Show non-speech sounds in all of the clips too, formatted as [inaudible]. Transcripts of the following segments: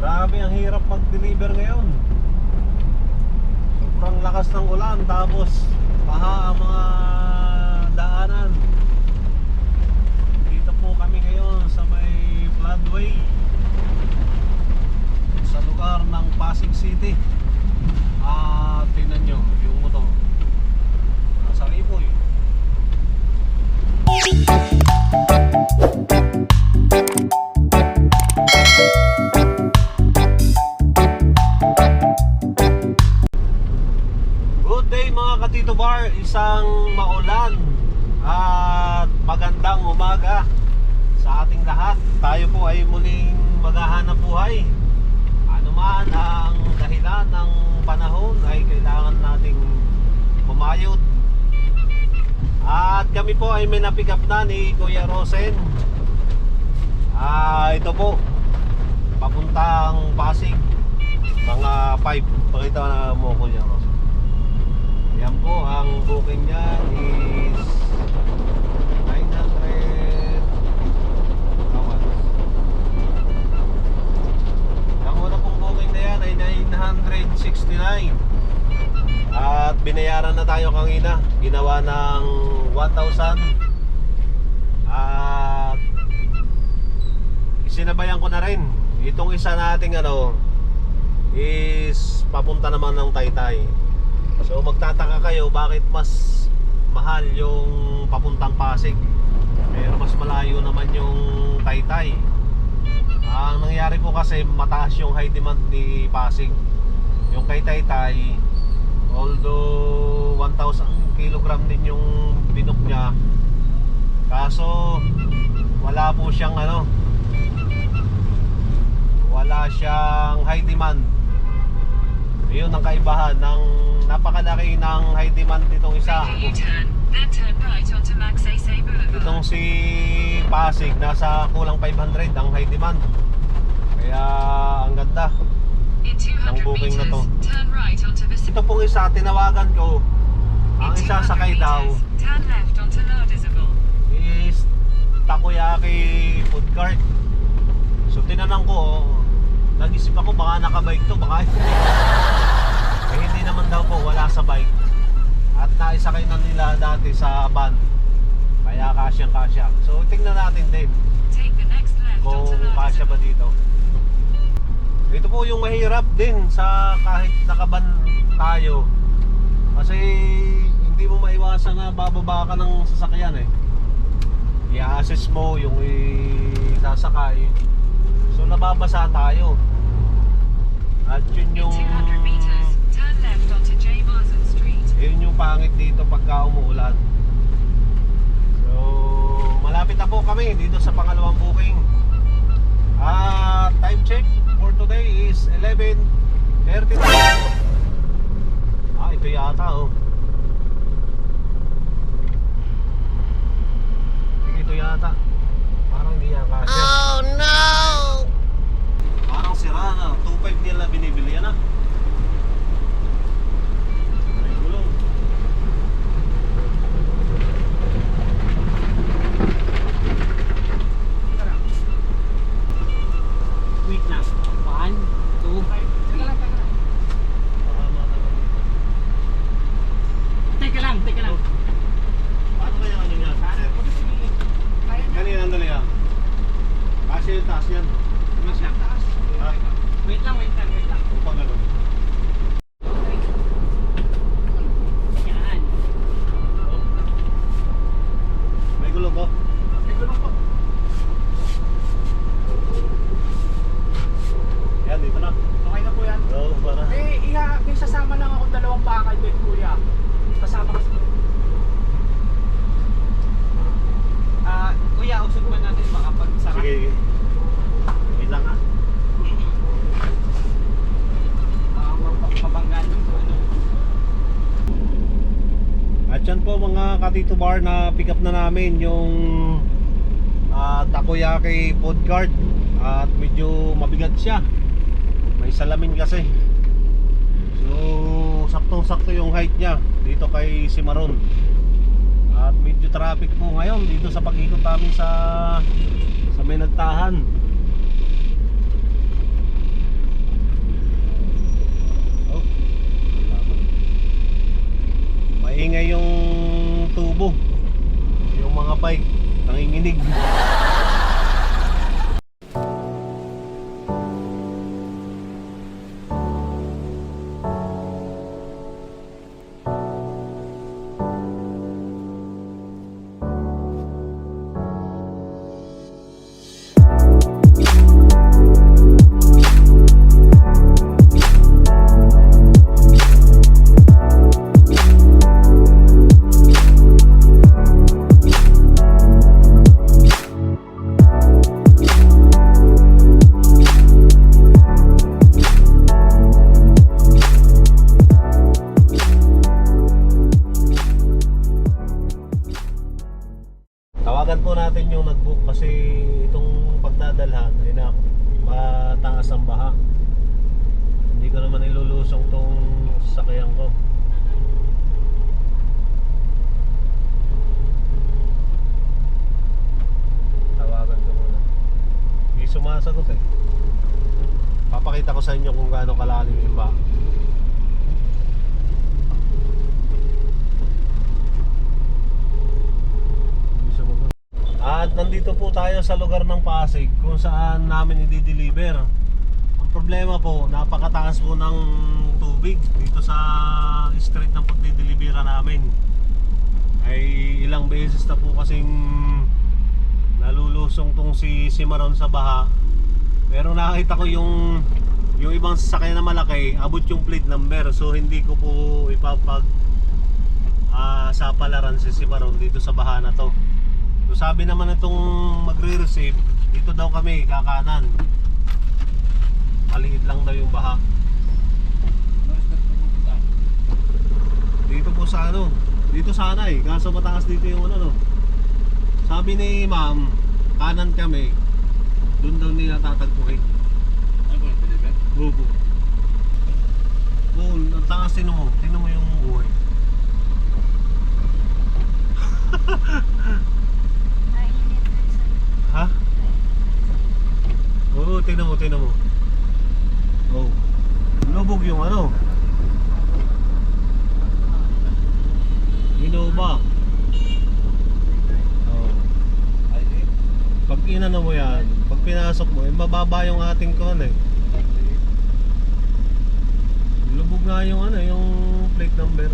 Grabe ang hirap mag-deliver ngayon. Sobrang lakas ng ulan tapos paha ang mga daanan. Dito po kami ngayon sa may floodway sa lugar ng Pasig City. Ah, tingnan nyo yung motor. Nasa Ripoy. Good mga Katito Bar, isang maulan at magandang umaga sa ating lahat. Tayo po ay muling maghahanap buhay. Ano man ang dahilan ng panahon ay kailangan nating pumayod. At kami po ay may napick up na ni Kuya Rosen. Ah, ito po. Papuntang Pasig. Mga 5. Pakita na mo Kuya Rosen. Yan po, ang booking niya is 900 How much? Ang una pong booking na yan ay 969 At binayaran na tayo kanina. Ginawa ng 1,000 At Isinabayan ko na rin. Itong isa nating ano Is papunta naman ng Taytay So magtataka kayo bakit mas mahal yung papuntang Pasig. Pero mas malayo naman yung Taytay. Ang nangyari po kasi mataas yung high demand ni Pasig. Yung kay Taytay Although 1,000 kilogram din yung binok niya. Kaso wala po siyang ano Wala siyang high demand. Yun ang kaibahan ng napakalaki ng high demand nitong isa. Itong si Pasig nasa kulang 500 ang high demand. Kaya ang ganda. 200 booking na to. Ito pong isa tinawagan ko. Ang isa 200 sakay daw is takoyaki food cart. So tinanong ko, oh, nag-isip ako baka nakabike to, baka [laughs] hindi. naman daw po, wala sa bike. At naisakay na nila dati sa van. Kaya kasyang kasya. So tingnan natin left kung kasya ba dito. Ito po yung mahirap din sa kahit nakaban tayo. Kasi hindi mo maiwasan na bababa ka ng sasakyan eh. I-assess mo yung isasakay. So nababasa tayo. At yun yung 200 meters, turn left onto J. Marsden Street. Yun yung pangit dito pagka umuulan. So, malapit na po kami dito sa pangalawang booking. Ah, time check for today is 11:30. Ah, ito yata oh. Ito yata. Parang hindi yan kasi. Oh no! Parang sira na. 2.5 nila binibili yan ah. May gulong. Wait lang. One, two, three. Tama naman. Teka lang, teka lang. Paano kaya ano yan? Sir? Kanina, andali ah. Kasi yung taas yan. Mas lang. Ha? Wait lang, wait lang, wait lang. Upang ganun. Yan. May gulong ko. Teka lang po. Yan, dito na. Okay na po yan. Oo, para. May, iha, may sasama lang ako bakal din kuya. Kasama kasi. Ah, kuya, usog ba natin baka pag sarap? Sige, sige. Wait lang ah. Ah, mab- mabanggaan yung ano. At yan po mga katito bar na pick up na namin yung ah, takoyaki food cart at medyo mabigat siya may salamin kasi saktong sakto yung height niya dito kay Simaron at medyo traffic po ngayon dito sa pag-ikot namin sa sa may nagtahan ko sa inyo kung gaano kalalim yung sumagot. At nandito po tayo sa lugar ng Pasig kung saan namin i-deliver. Ang problema po, napakataas po ng tubig dito sa street ng pagdidelibera namin. Ay ilang beses na po kasing nalulusong tong si Simaron sa baha. Pero nakita ko yung yung ibang sasakyan na malaki, abot yung plate number. So hindi ko po ipapag ah, sa palaran si Simaron dito sa baha na to. So sabi naman itong magre-receive, dito daw kami kakanan. Maliit lang daw yung baha. Dito po sa ano, dito sana eh, kaso mataas dito yung ano no. Sabi ni ma'am, kanan kami, doon daw nila tatagpuin. Opo. Oo, ang taas tinan mo, tinan mo yung buhay. Ha? Oo, tingnan mo, tingnan mo. Oo. Lubog yung ano. Innova. Oo. Pag inano mo yan, pag pinasok mo, eh, mababa yung ating kon eh. Lubog nga yung ano, yung plate number.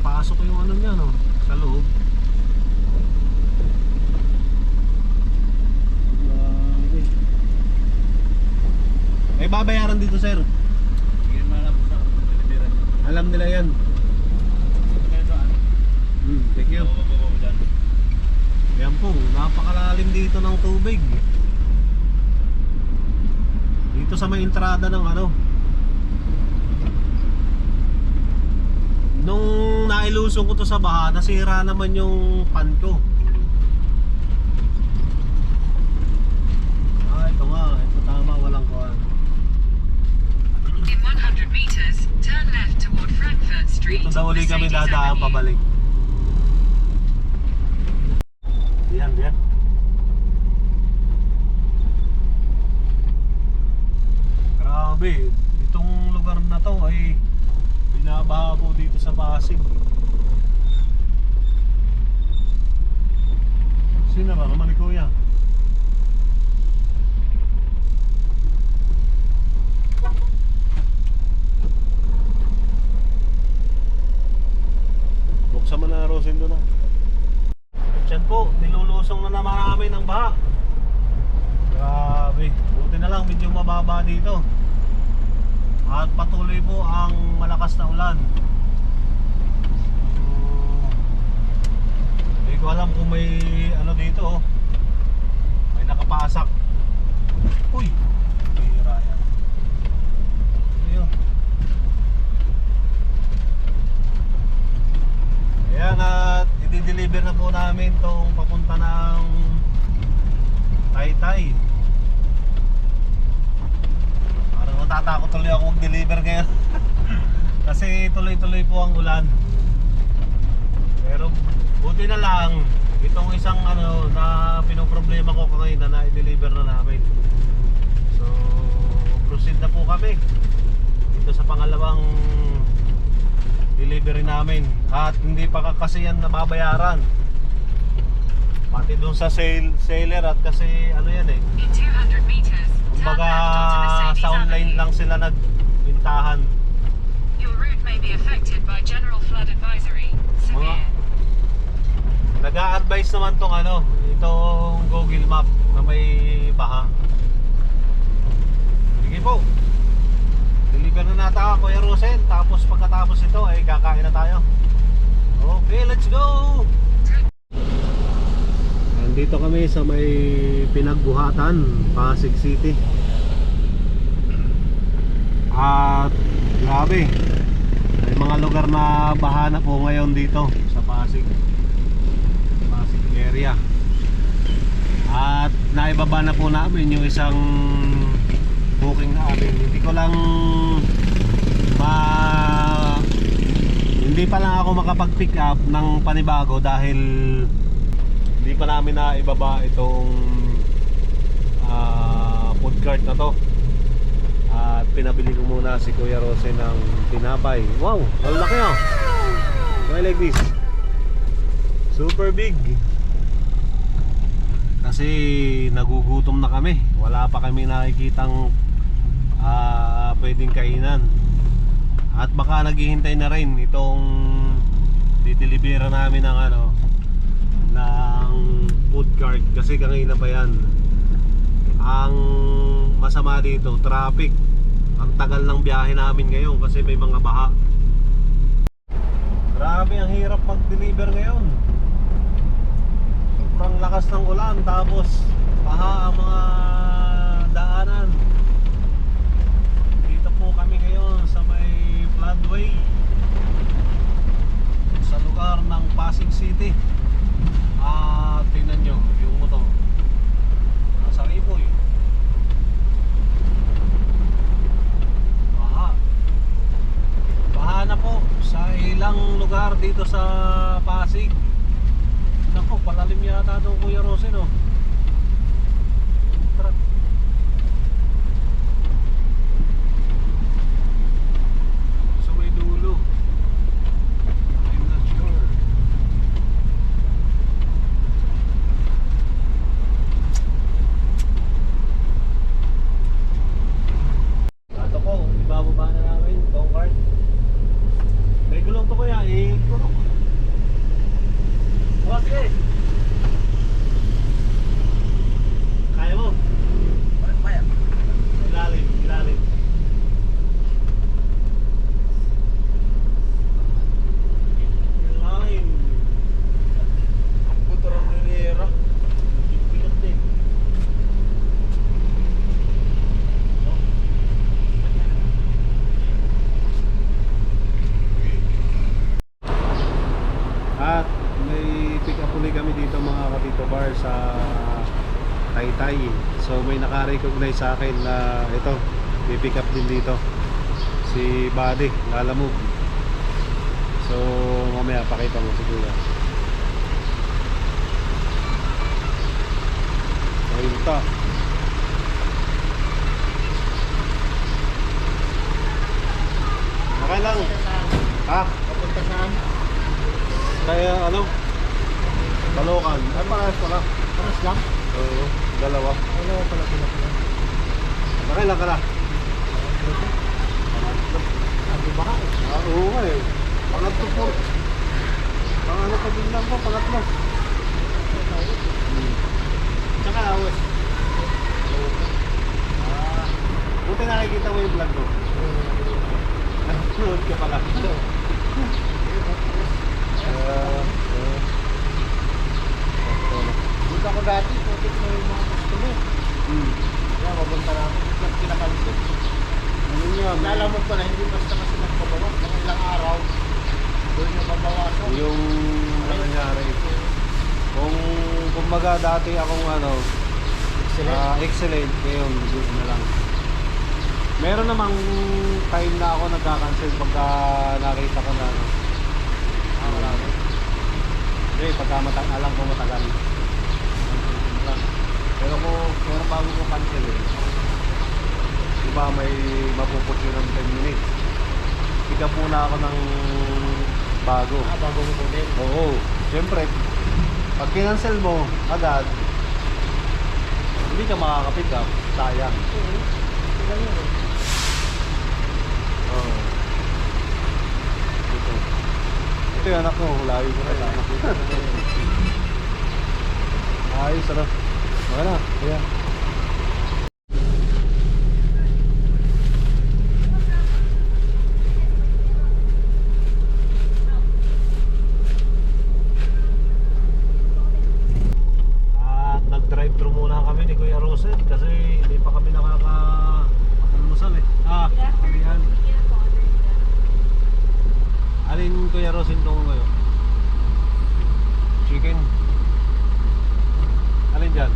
Pasok yung ano niya, no? Sa loob. May babayaran dito, sir. Alam nila yan. Hmm, thank you. Yan po, napakalalim dito ng tubig. Dito sa may entrada ng ano. Nung nailusong ko to sa baha, nasira naman yung pan ko. Ah, ito nga, ito tama, walang kuhan. In 100 meters, turn left toward Frankfurt Street. Dito daw ulit kami dadaan pabalik. Yan, yan. Grabe, itong lugar na to ay binabaha po dito sa Pasig. Sino ba naman ni Kuya? Buksan mo na Rosin doon. Diyan po, nilulusong na naman namin ng baha. Grabe, buti na lang medyo mababa dito. At patuloy po ang malakas na ulan. So, Hindi ko alam kung may ano dito oh. May nakapasak. Uy, bihira yan. Ano yun? Ayan at i-deliver na po namin tong papunta ng Taytay. Parang natatakot tuloy ako mag-deliver ngayon. [laughs] Kasi tuloy-tuloy po ang ulan. Pero buti na lang itong isang ano na pinoproblema ko ngayon na na-deliver na namin. So proceed na po kami dito sa pangalawang delivery namin at hindi pa ka- kasi yan nababayaran pati dun sa sale, seller at kasi ano yan eh In 200 meters, kumbaga left onto Mercedes sound line Avenue. lang sila nagbintahan Your route may be affected by general flood advisory. Severe. nag-a-advise naman tong ano itong Google Map na may baha sige po deliver na nata ako Kuya Rosen tapos pagkatapos ito ay kakain na tayo okay let's go Nandito kami sa may pinagbuhatan, Pasig City. At grabe, may mga lugar na bahana po ngayon dito sa Pasig. Pasig area. At naibaba na po namin yung isang booking namin. Hindi ko lang ma hindi pa lang ako makapag-pick up ng panibago dahil hindi pa namin na ibaba itong ah, food cart na to. At pinabili ko muna si Kuya Rose ng tinapay. Wow, ang laki oh. Why like this? Super big. Kasi nagugutom na kami. Wala pa kami nakikitang ah, pwedeng kainan. At baka naghihintay na rin itong didelibera namin ng ano ng food cart kasi kanina pa yan. Ang masama dito, traffic. Ang tagal ng biyahe namin ngayon kasi may mga baha. Grabe, ang hirap mag-deliver ngayon. Sobrang lakas ng ulan tapos baha ang mga daanan. Dito po kami ngayon sa may floodway sa lugar ng Pasig City. Ah, tingnan nyo yung motor. Nasa Ripoy. Baha. Baha na po sa ilang lugar dito sa Pasig. Nako, palalim yata itong Kuya Rose, no? Yung truck. Sa may dulo. I'm not sure. Ito po, ibababa na namin itong cart. May gulong to kuya, eh, gulong. Oh, sige. Kaya mo? Kaya. Ilalim, ilalim. Ilalim. Ang puto ng Rivera. Bigat din. At may pick up ulit kami dito mga kapito bar sa Taytay. So may naka-recognize sa akin na ito, may pick up din dito. Si Buddy, lalamog. So mamaya pakita mo si Kuya. Ayun ta. Okay lang. Ha? Papunta saan? Kaya ano? Balokan. Ay, parehas pala. Paras lang. Oo, dalawa. Ano pala sila sila? Nakailan ka na? Ano ba ka? Ah, oo nga eh. Pangatlo po. Pangano ka din lang po, pangatlo. Tsaka awes. Ah, buti nakikita mo yung vlog ko. Nanonood ka pala. Ah, ah. Dito ako dati, putik mo yung mga customer. Hmm. Kaya mapunta na ako. Nag kinakalsip. Ano yun? Lalamog pala, hindi basta kasi nagpabawas. Mga ilang araw. Doon yung mabawasan. yung nangyari kung kumbaga dati akong ano Excellent. ah, excellent ngayon good na lang meron namang time na ako nagka-cancel pagka nakita ko na ano ah marami hindi pagka mata alam ko matagal lang. Pero kung pero bago ko cancel eh diba may mapuput yun ng 10 minutes up muna ako ng bago Ah, bago mo kunin. Oo, siyempre, pag kinancel mo agad, hindi ka makaka-pick up, sayang. Sila yun eh. Oo. Ito. Ito yung anak ko, layo ko na ko. Ayos, ano? Okay na, kaya. At nag-drive thru muna kami ni Kuya Rosel kasi hindi pa kami nakaka-almusal eh. Ah, alihan. Alin Kuya Rosel tong ngayon? Chicken. Alin dyan?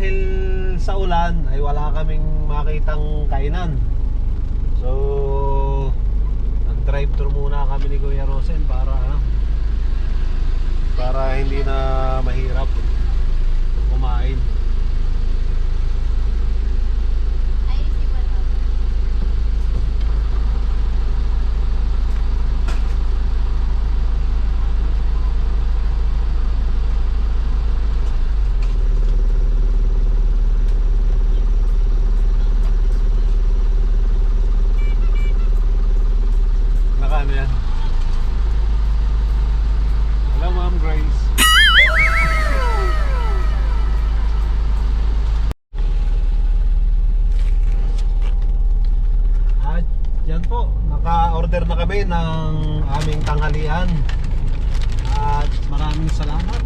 dahil ay wala kaming makitang kainan. So nag-drive thru muna kami ni Kuya Rosen para ano, para hindi na mahirap kumain. Nakano yan? Hello Ma'am Grace. At yan po, naka-order na kami ng aming tanghalian. At maraming salamat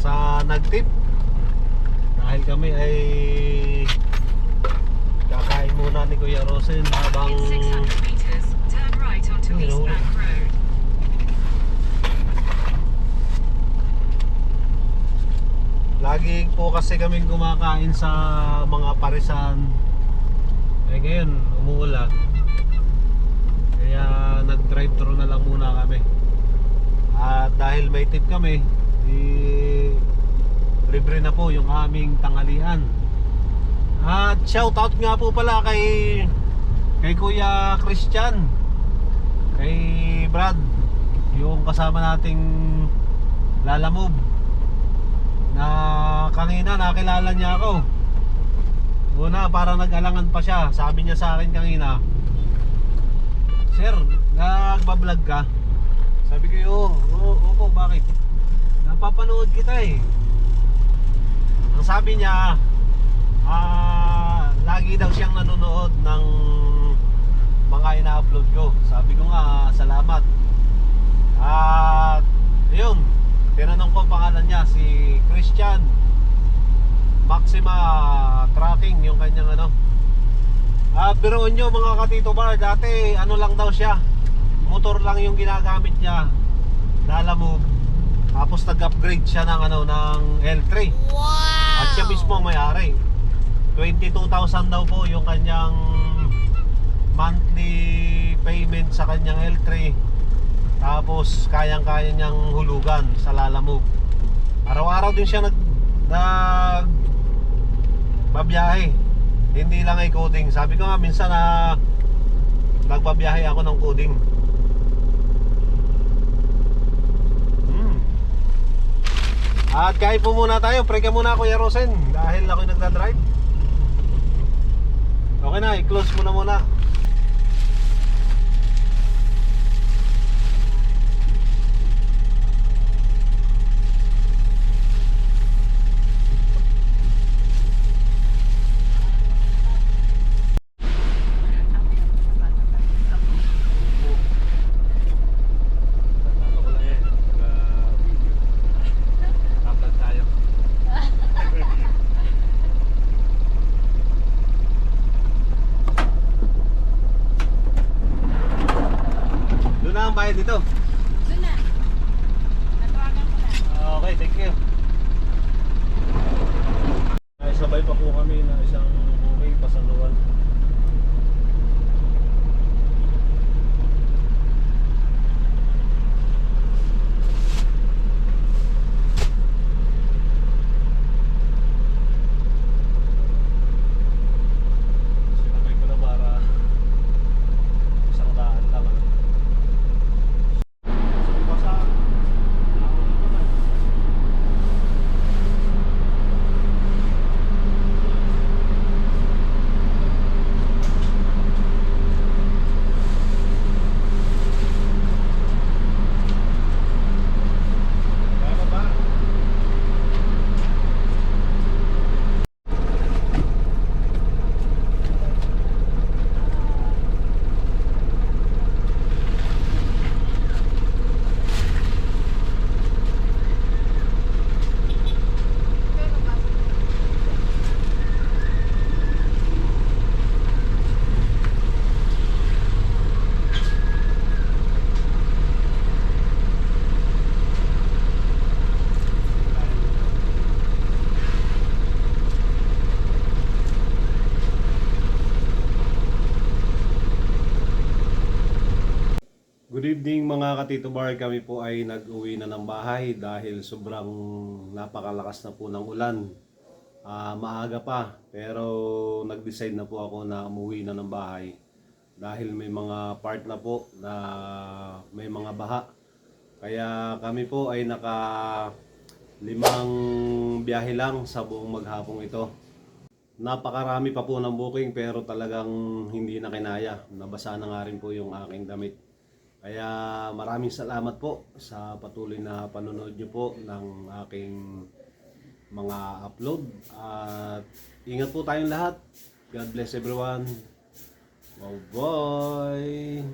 sa nagtip. Dahil kami ay kakain muna ni Kuya Rosen habang In 600 meters, turn right onto. Bank Road. Lagi po kasi kaming kumakain sa mga parisan. Eh ngayon, umuulan. Kaya nag-drive thru na lang muna kami. At dahil may tip kami, eh, libre na po yung aming tanghalian. At shoutout nga po pala kay kay Kuya Christian, kay Brad, yung kasama nating lalamove na kanina nakilala niya ako. Una, para nag-alangan pa siya. Sabi niya sa akin kanina, Sir, nagbablog ka? Sabi ko, oo, oo, opo, bakit? Napapanood kita eh. Ang sabi niya, ah, lagi daw siyang nanonood ng mga ina-upload ko. Sabi ko nga, salamat. At, yun, tinanong ko ang pangalan niya, si Christian Maxima Tracking, yung kanyang ano. At biruin nyo mga katito bar, dati ano lang daw siya, motor lang yung ginagamit niya, lalamove. Tapos nag-upgrade siya ng ano ng L3. Wow! At siya mismo may-ari. 22,000 daw po yung kanyang monthly payment sa kanyang L3. Tapos kayang-kaya niyang hulugan sa Lalamove. Araw-araw din siya nag nag babiyahe. Hindi lang ay coding. Sabi ko nga minsan na nagbabiyahe ako ng coding. Hmm. At kain po muna tayo. Pre ka muna Kuya Rosen dahil ako yung nagdadrive. Okay na, i-close mo na muna. Mga katito bar. Kami po ay nag-uwi na ng bahay dahil sobrang napakalakas na po ng ulan. Ah, maaga pa pero nag-decide na po ako na umuwi na ng bahay dahil may mga part na po na may mga baha. Kaya kami po ay naka limang biyahe lang sa buong maghapong ito. Napakarami pa po ng booking pero talagang hindi na kinaya. Nabasa na nga rin po yung aking damit. Kaya maraming salamat po sa patuloy na panonood nyo po ng aking mga upload. At ingat po tayong lahat. God bless everyone. Bye-bye.